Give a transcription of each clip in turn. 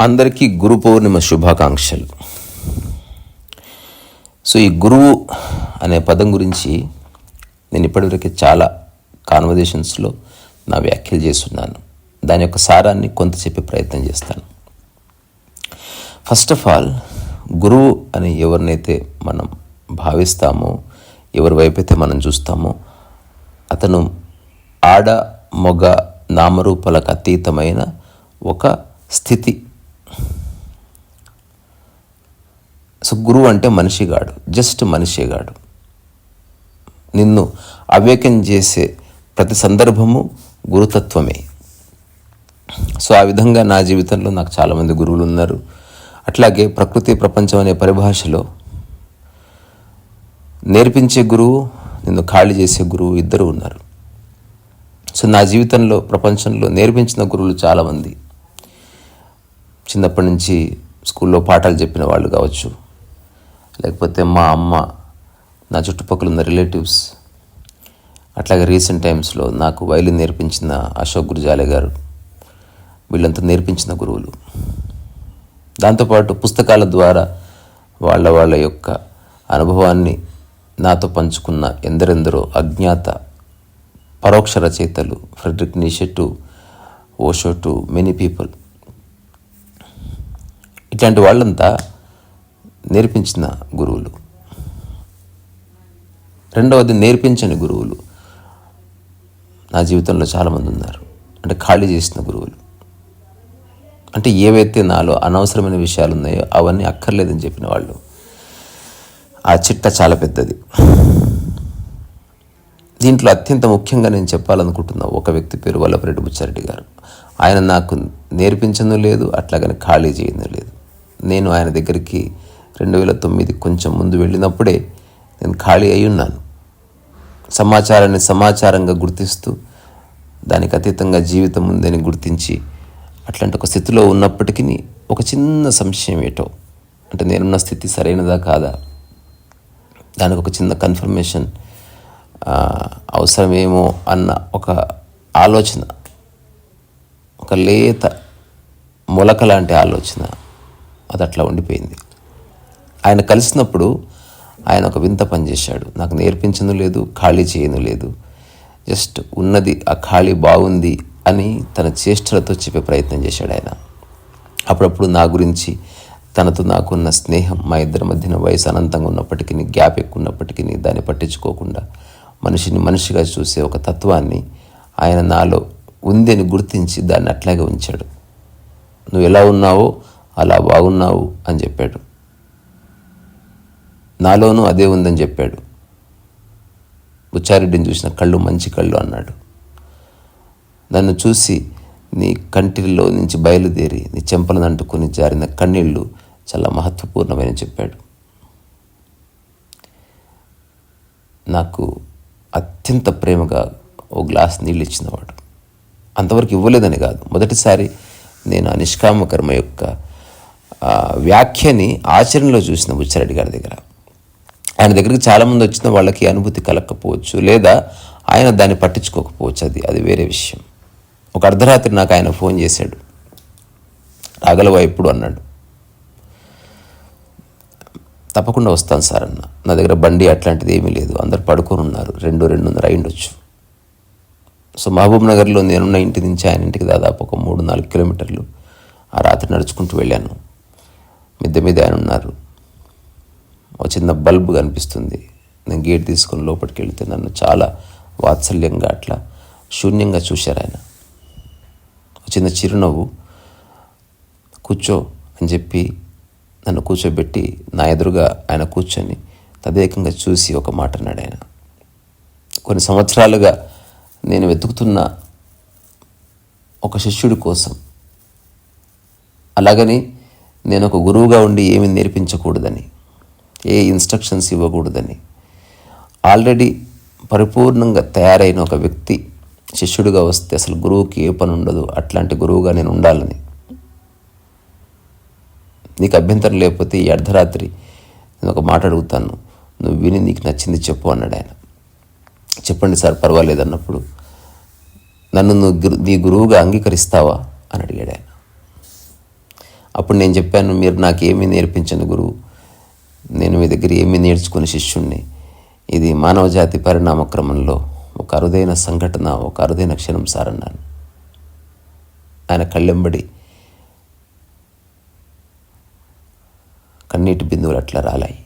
అందరికీ గురు పౌర్ణిమ శుభాకాంక్షలు. సో ఈ గురువు అనే పదం గురించి నేను ఇప్పటివరకు చాలా కాన్వర్జేషన్స్లో నా వ్యాఖ్యలు చేస్తున్నాను. దాని యొక్క సారాన్ని కొంత చెప్పే ప్రయత్నం చేస్తాను. ఫస్ట్ ఆఫ్ ఆల్ గురువు అని ఎవరినైతే మనం భావిస్తామో ఎవరి వైపు అయితే మనం చూస్తామో అతను ఆడ మొగ నామరూపాలకు అతీతమైన ఒక స్థితి. సో గురువు అంటే మనిషిగాడు జస్ట్ మనిషిగాడు. నిన్ను అవేకం చేసే ప్రతి సందర్భము గురుతత్వమే. సో ఆ విధంగా నా జీవితంలో నాకు చాలామంది గురువులు ఉన్నారు. అట్లాగే ప్రకృతి ప్రపంచం అనే పరిభాషలో నేర్పించే గురువు నిన్ను ఖాళీ చేసే గురువు ఇద్దరు ఉన్నారు. సో నా జీవితంలో ప్రపంచంలో నేర్పించిన గురువులు చాలామంది. చిన్నప్పటి నుంచి స్కూల్లో పాఠాలు చెప్పిన వాళ్ళు కావచ్చు. లేకపోతే మా అమ్మ నా చుట్టుపక్కల ఉన్న రిలేటివ్స్. అట్లాగే రీసెంట్ టైమ్స్లో నాకు వైలిన్ నేర్పించిన అశోక్ గురుజాలే గారు. వీళ్ళంతా నేర్పించిన గురువులు. దాంతోపాటు పుస్తకాల ద్వారా వాళ్ళ వాళ్ళ యొక్క అనుభవాన్ని నాతో పంచుకున్న ఎందరెందరో అజ్ఞాత పరోక్ష రచయితలు Friedrich Nietzsche to Osho to many people. ఇట్లాంటి వాళ్ళంతా నేర్పించిన గురువులు. రెండవది నేర్పించని గురువులు. నా జీవితంలో చాలామంది ఉన్నారు. అంటే ఖాళీ చేసిన గురువులు. అంటే ఏవైతే నాలో అనవసరమైన విషయాలు ఉన్నాయో అవన్నీ అక్కర్లేదని చెప్పిన వాళ్ళు. ఆ చిట్ట చాలా పెద్దది. దీంట్లో అత్యంత ముఖ్యంగా నేను చెప్పాలనుకుంటున్న ఒక వ్యక్తి పేరు వల్లపరెడ్డి బుచ్చారెడ్డి గారు. ఆయన నాకు నేర్పించను లేదు అట్లాగని ఖాళీ చేయను లేదు. నేను ఆయన దగ్గరికి రెండు వేల తొమ్మిది కొంచెం ముందు వెళ్ళినప్పుడే నేను ఖాళీ అయి ఉన్నాను. సమాచారాన్ని సమాచారంగా గుర్తిస్తూ దానికి అతీతంగా జీవితం ఉందని గుర్తించి అట్లాంటి ఒక స్థితిలో ఉన్నప్పటికీ ఒక చిన్న సంశయం ఏటో అంటే నేనున్న స్థితి సరైనదా కాదా? దానికి ఒక చిన్న కన్ఫర్మేషన్ అవసరమేమో అన్న ఒక ఆలోచన ఒక లేత మొలక లాంటి ఆలోచన అది అట్లా ఉండిపోయింది. ఆయన కలిసినప్పుడు ఆయన ఒక వింత పని చేశాడు. నాకు నేర్పించను లేదు ఖాళీ చేయను లేదు జస్ట్ ఉన్నది ఆ ఖాళీ బాగుంది అని తన చేష్టలతో చెప్పే ప్రయత్నం చేశాడు ఆయన. అప్పుడప్పుడు నా గురించి తనతో నాకున్న స్నేహం మా ఇద్దరి మధ్యన వయసు అనంతంగా ఉన్నప్పటికీ గ్యాప్ ఎక్కువ ఉన్నప్పటికీ దాన్ని పట్టించుకోకుండా మనిషిని మనిషిగా చూసే ఒక తత్వాన్ని ఆయన నాలో ఉంది అని గుర్తించి దాన్ని అట్లాగే ఉంచాడు. నువ్వు ఎలా ఉన్నావో అలా బాగున్నావు అని చెప్పాడు. నాలోనూ అదే ఉందని చెప్పాడు. బుచ్చారెడ్డిని చూసిన కళ్ళు మంచి కళ్ళు అన్నాడు. నన్ను చూసి నీ కంటిలో నుంచి బయలుదేరి నీ చెంపలను అంటుకొని జారిన కన్నీళ్ళు చాలా మహత్వపూర్ణమైన చెప్పాడు. నాకు అత్యంత ప్రేమగా ఓ గ్లాస్ నీళ్ళు ఇచ్చినవాడు అంతవరకు ఇవ్వలేదని కాదు. మొదటిసారి నేను ఆ నిష్కామ కర్మ యొక్క వ్యాఖ్యని ఆచరణలో చూసిన బుచ్చారెడ్డి గారి దగ్గర. ఆయన దగ్గరికి చాలామంది వచ్చిన వాళ్ళకి అనుభూతి కలగకపోవచ్చు లేదా ఆయన దాన్ని పట్టించుకోకపోవచ్చు. అది అది వేరే విషయం. ఒక అర్ధరాత్రి నాకు ఆయన ఫోన్ చేశాడు. రాగలవా ఎప్పుడు అన్నాడు. తప్పకుండా వస్తాను సార్ అన్న. నా దగ్గర బండి అట్లాంటిది ఏమీ లేదు. అందరు పడుకొని ఉన్నారు. రెండు రెండున్నర అయిండొచ్చు. సో మహబూబ్ నగర్లో నేనున్న ఇంటి నుంచి ఆయన ఇంటికి దాదాపు ఒక మూడు నాలుగు కిలోమీటర్లు ఆ రాత్రి నడుచుకుంటూ వెళ్ళాను. మిద్దె మీద ఆయన ఉన్నారు. ఒక చిన్న బల్బు కనిపిస్తుంది. నేను గేట్ తీసుకొని లోపలికి వెళితే నన్ను చాలా వాత్సల్యంగా అట్లా శూన్యంగా చూశారు ఆయన. ఒక చిన్న చిరునవ్వు కూర్చో అని చెప్పి నన్ను కూర్చోబెట్టి నా ఎదురుగా ఆయన కూర్చొని తదేకంగా చూసి ఒక మాట అన్నాడు ఆయన. కొన్ని సంవత్సరాలుగా నేను వెతుకుతున్న ఒక శిష్యుడి కోసం. అలాగని నేను ఒక గురువుగా ఉండి ఏమి నేర్పించకూడదని ఏ ఇన్స్ట్రక్షన్స్ ఇవ్వకూడదని ఆల్రెడీ పరిపూర్ణంగా తయారైన ఒక వ్యక్తి శిష్యుడిగా వస్తే అసలు గురువుకి ఏ పని ఉండదు అట్లాంటి గురువుగా నేను ఉండాలని నీకు అభ్యంతరం లేకపోతే ఈ అర్ధరాత్రి నేను ఒక మాట అడుగుతాను. నువ్వు విని నీకు నచ్చింది చెప్పు అన్నాడు ఆయన. చెప్పండి సార్ పర్వాలేదు అన్నప్పుడు నన్ను నువ్వు నీ గురువుగా అంగీకరిస్తావా అని అడిగాడు ఆయన. అప్పుడు నేను చెప్పాను మీరు నాకు ఏమీ నేర్పించండి గురువు? నేను మీ దగ్గర ఏమీ నేర్చుకుని శిష్యుణ్ణి? ఇది మానవ జాతి పరిణామ క్రమంలో ఒక అరుదైన సంఘటన ఒక అరుదైన క్షణం సార్ అన్నాను. ఆయన కళ్ళెంబడి కన్నీటి బిందువులు అట్లా రాలాయి.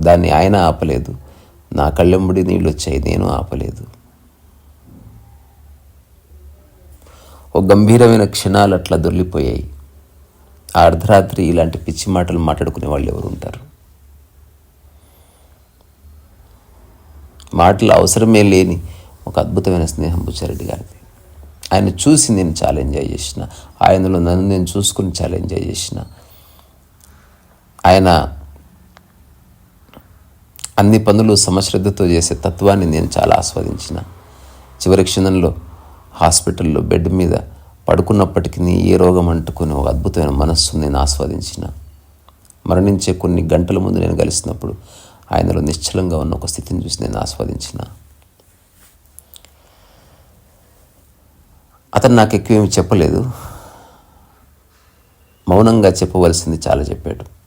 దాన్ని ఆయన ఆపలేదు. నా కళ్ళెంబడి నీళ్ళు వచ్చాయి నేను ఆపలేదు. ఓ గంభీరమైన క్షణాలు అట్లా దొర్లిపోయాయి ఆ అర్ధరాత్రి ఇలాంటి పిచ్చి మాటలు మాట్లాడుకునే వాళ్ళు ఎవరు ఉంటారు? మాటలు అవసరమే లేని ఒక అద్భుతమైన స్నేహం బుచ్చారెడ్డి గారిది. ఆయన చూసి నేను చాలా ఎంజాయ్ చేసిన. ఆయనలో నన్ను నేను చూసుకుని చాలా ఎంజాయ్ చేసిన. ఆయన అన్ని పనులు సమశ్రద్ధతో చేసే తత్వాన్ని నేను చాలా ఆస్వాదించిన. చివరి క్షణంలో హాస్పిటల్లో బెడ్ మీద పడుకున్నప్పటికీ ఏ రోగం అంటుకుని ఒక అద్భుతమైన మనస్సును నేను ఆస్వాదించిన. మరణించే కొన్ని గంటల ముందు నేను కలిసినప్పుడు ఆయనలో నిశ్చలంగా ఉన్న ఒక స్థితిని చూసి నేను ఆస్వాదించిన. అతను నాకు ఎక్కువ ఏమి చెప్పలేదు. మౌనంగా చెప్పవలసింది చాలా చెప్పాడు.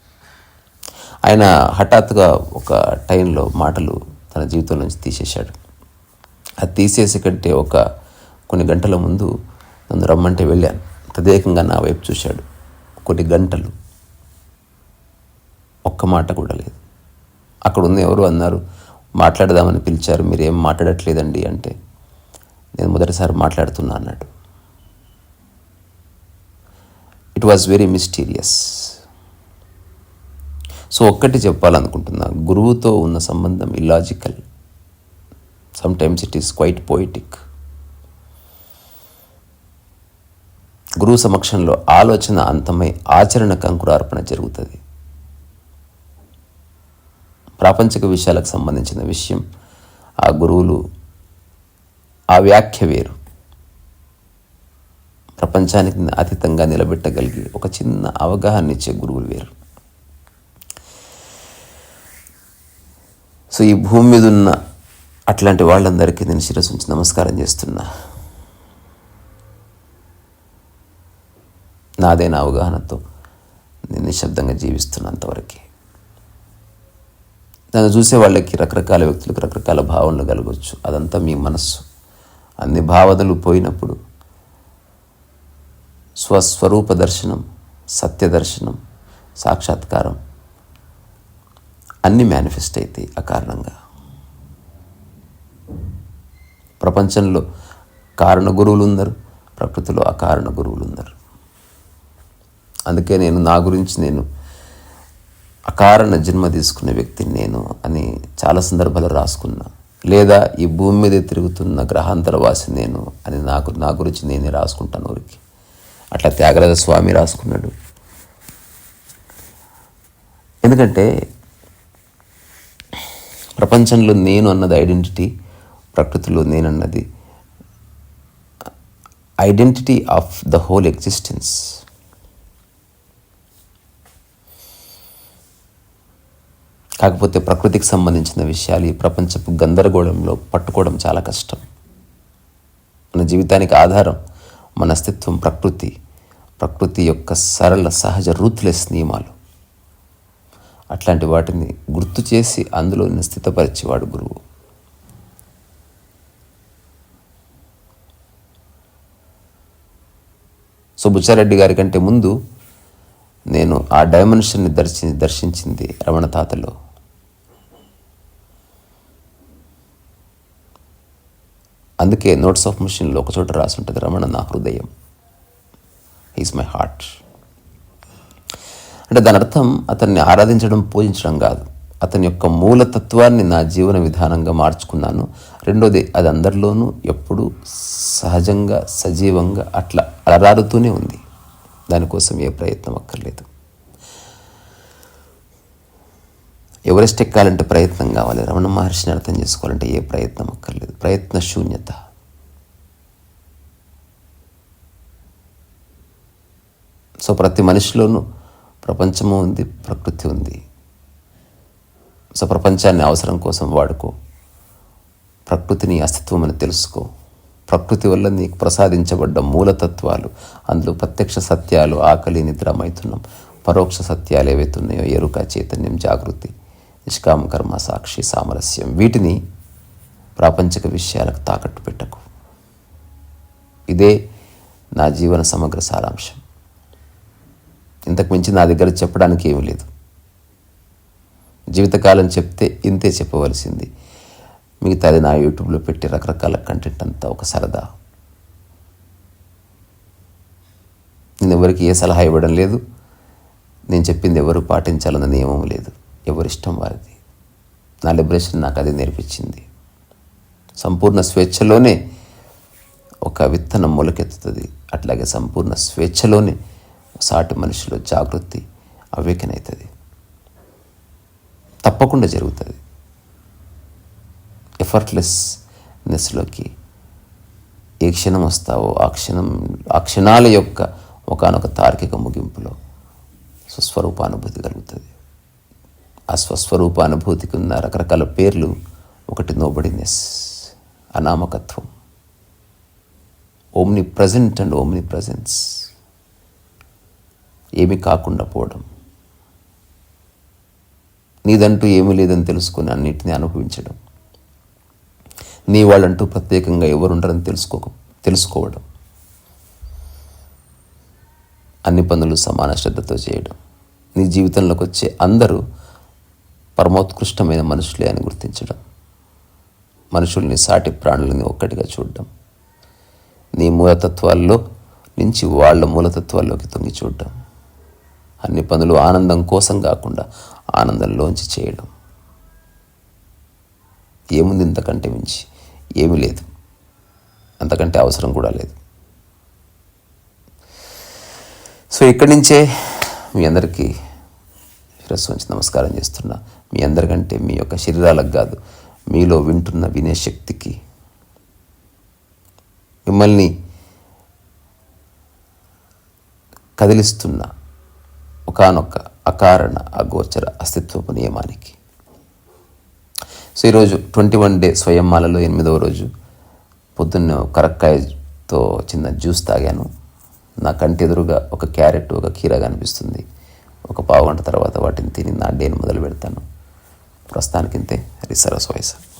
ఆయన హఠాత్తుగా ఒక టైంలో మాటలు తన జీవితం నుంచి తీసేశాడు. అది తీసేసి కంటే ఒక కొన్ని గంటల ముందు నన్ను రమ్మంటే వెళ్ళాను. తదేకంగా నా వైపు చూశాడు. కొన్ని గంటలు. ఒక్క మాట కూడా లేదు. అక్కడ ఉన్న ఎవరు అన్నారు మాట్లాడదామని పిలిచారు మీరేం మాట్లాడట్లేదండి అంటే నేను మొదటిసారి మాట్లాడుతున్నా అన్నాడు. It was very mysterious so ఒక్కటి చెప్పాలనుకుంటున్నా గురువుతో ఉన్న సంబంధం illogical sometimes it is quite poetic గురువు సమక్షంలో ఆలోచన అంతమై ఆచరణ కంకురార్పణ జరుగుతుంది. ప్రాపంచిక విషయాలకు సంబంధించిన విషయం ఆ గురువులు ఆ వ్యాఖ్య వేరు. ప్రపంచానికి అతీతంగా నిలబెట్టగలిగి ఒక చిన్న అవగాహన ఇచ్చే గురువులు వేరు. సో ఈ భూమి మీద ఉన్న అట్లాంటి వాళ్ళందరికీ నేను శిరస్సు ఉంచి నమస్కారం చేస్తున్నా. నాదైన అవగాహనతో నేను నిశ్శబ్దంగా జీవిస్తున్నంతవరకు నన్ను చూసే వాళ్ళకి రకరకాల వ్యక్తులకు రకరకాల భావనలు కలగవచ్చు అదంతా మీ మనస్సు. అన్ని భావనలు పోయినప్పుడు స్వస్వరూప దర్శనం సత్య దర్శనం సాక్షాత్కారం అన్నీ మేనిఫెస్ట్ అవుతాయి ఆ కారణంగా. ప్రపంచంలో కారణ గురువులు ఉన్నారు ప్రకృతిలో అకారణ గురువులు ఉన్నారు అందుకే నేను నా గురించి నేను అకారణ జన్మ తీసుకునే వ్యక్తిని నేను అని చాలా సందర్భాలు రాసుకున్నా. లేదా ఈ భూమి మీద తిరుగుతున్న గ్రహాంతర వాసి నేను అని నాకు నా గురించి నేనే రాసుకుంటాను ఊరికి. అట్లా త్యాగరాజ స్వామి రాసుకున్నాడు. ఎందుకంటే ప్రపంచంలో నేను అన్నది ఐడెంటిటీ ప్రకృతిలో నేనన్నది identity of the whole existence కాకపోతే ప్రకృతికి సంబంధించిన విషయాలు ఈ ప్రపంచపు గందరగోళంలో పట్టుకోవడం చాలా కష్టం. మన జీవితానికి ఆధారం మన అస్తిత్వం ప్రకృతి. ప్రకృతి యొక్క సరళ సహజ రూత్లెస్ నియమాలు. అట్లాంటి వాటిని గుర్తు చేసి అందులో నిస్థితపరిచేవాడు గురువు. సో బుచ్చారెడ్డి గారి కంటే ముందు నేను ఆ డైమెన్షన్ని దర్శి దర్శించింది రమణ తాతలో. అందుకే నోట్స్ ఆఫ్ మిషన్లో ఒక చోట రాసి ఉంటుంది రమణ నా హృదయం. Is my heart. అంటే దాని అర్థం అతన్ని ఆరాధించడం పూజించడం కాదు. అతని యొక్క మూలతత్వాన్ని నా జీవన విధానంగా మార్చుకున్నాను. రెండోది అది అందరిలోనూ ఎప్పుడూ సహజంగా సజీవంగా అట్లా అలరారుతూనే ఉంది. దానికోసం ఏ ప్రయత్నం అక్కర్లేదు. ఎవరెస్ట్ ఎక్కాలంటే ప్రయత్నం కావాలి. రమణ మహర్షిని అర్థం చేసుకోవాలంటే ఏ ప్రయత్నం అక్కర్లేదు. ప్రయత్న శూన్యత. సో ప్రతి మనిషిలోనూ ప్రపంచము ఉంది ప్రకృతి ఉంది. సో ప్రపంచాన్ని అవసరం కోసం వాడుకో. ప్రకృతిని అస్తిత్వం అని తెలుసుకో. ప్రకృతి వల్ల నీకు ప్రసాదించబడ్డ మూలతత్వాలు అందులో ప్రత్యక్ష సత్యాలు ఆకలి నిద్ర మైథునం పరోక్ష సత్యాలు ఏవైతే ఉన్నాయో ఎరుక చైతన్యం జాగృతి నిష్కామ కర్మ సాక్షి సామరస్యం వీటిని ప్రాపంచిక విషయాలకు తాకట్టు పెట్టకు. ఇదే నా జీవన సమగ్ర సారాంశం. ఇంతకుమించి నా దగ్గర చెప్పడానికి ఏమీ లేదు. జీవితకాలం చెప్తే ఇంతే చెప్పవలసింది. మిగతాది నా యూట్యూబ్లో పెట్టి రకరకాల కంటెంట్ అంతా ఒక సరదా. నేను ఎవరికి ఏ సలహా ఇవ్వడం లేదు. నేను చెప్పింది ఎవరు పాటించాలన్న నియమం లేదు. ఎవరిష్టం వారిది. నా లిబరేషన్ నాకు అది నేర్పించింది. సంపూర్ణ స్వేచ్ఛలోనే ఒక విత్తనం మొలకెత్తుతుంది. అట్లాగే సంపూర్ణ స్వేచ్ఛలోనే సాటి మనుషుల జాగృతి అవేకనవుతుంది తప్పకుండా జరుగుతుంది. ఎఫర్ట్లెస్నెస్లోకి ఏ క్షణం వస్తావో ఆ క్షణం ఆ క్షణాల యొక్క ఒకనొక తార్కిక ముగింపులో స్వస్వరూపానుభూతి కలుగుతుంది. ఆ స్వస్వరూపానుభూతికి ఉన్న రకరకాల పేర్లు ఒకటి నోబడినెస్ అనామకత్వం. Omnipresent and omnipresence ఏమీ కాకుండా పోవడం. నీదంటూ ఏమీ లేదని తెలుసుకుని అన్నిటినీ అనుభవించడం. నీ వాళ్ళంటూ ప్రత్యేకంగా ఎవరుండరని తెలుసుకోక తెలుసుకోవడం. అన్ని పనులు సమాన శ్రద్ధతో చేయడం. నీ జీవితంలోకి వచ్చే అందరూ పరమోత్కృష్టమైన మనుషులే అని గుర్తించడం. మనుషుల్ని సాటి ప్రాణులని ఒక్కటిగా చూడడం. నీ మూలతత్వాల్లో నుంచి వాళ్ళ మూలతత్వాల్లోకి తొంగి చూడడం. అన్ని పనులు ఆనందం కోసం కాకుండా ఆనందంలోంచి చేయడం. ఏముంది ఇంతకంటే మించి? ఏమీ లేదు. అంతకంటే అవసరం కూడా లేదు. సో ఇక్కడి నుంచే మీ అందరికీ శిరస్సు వంచి నమస్కారం చేస్తున్నా. మీ అందరికంటే మీ యొక్క శరీరాలకు కాదు మీలో వింటున్న వినే శక్తికి. మిమ్మల్ని కదిలిస్తున్న ఒకనొక అకారణ అగోచర అస్తిత్వపు నియమానికి. సో ఈరోజు ట్వంటీ వన్ డే స్వయంమాలలో ఎనిమిదవ రోజు పొద్దున్న కరక్కాయతో చిన్న జ్యూస్ తాగాను. నా కంటి ఎదురుగా ఒక క్యారెట్ ఒక కీర కనిపిస్తుంది. ఒక పావు గంట తర్వాత వాటిని తిని నా డేని మొదలు పెడతాను ప్రస్తుతానికి రిసరస్ వయసు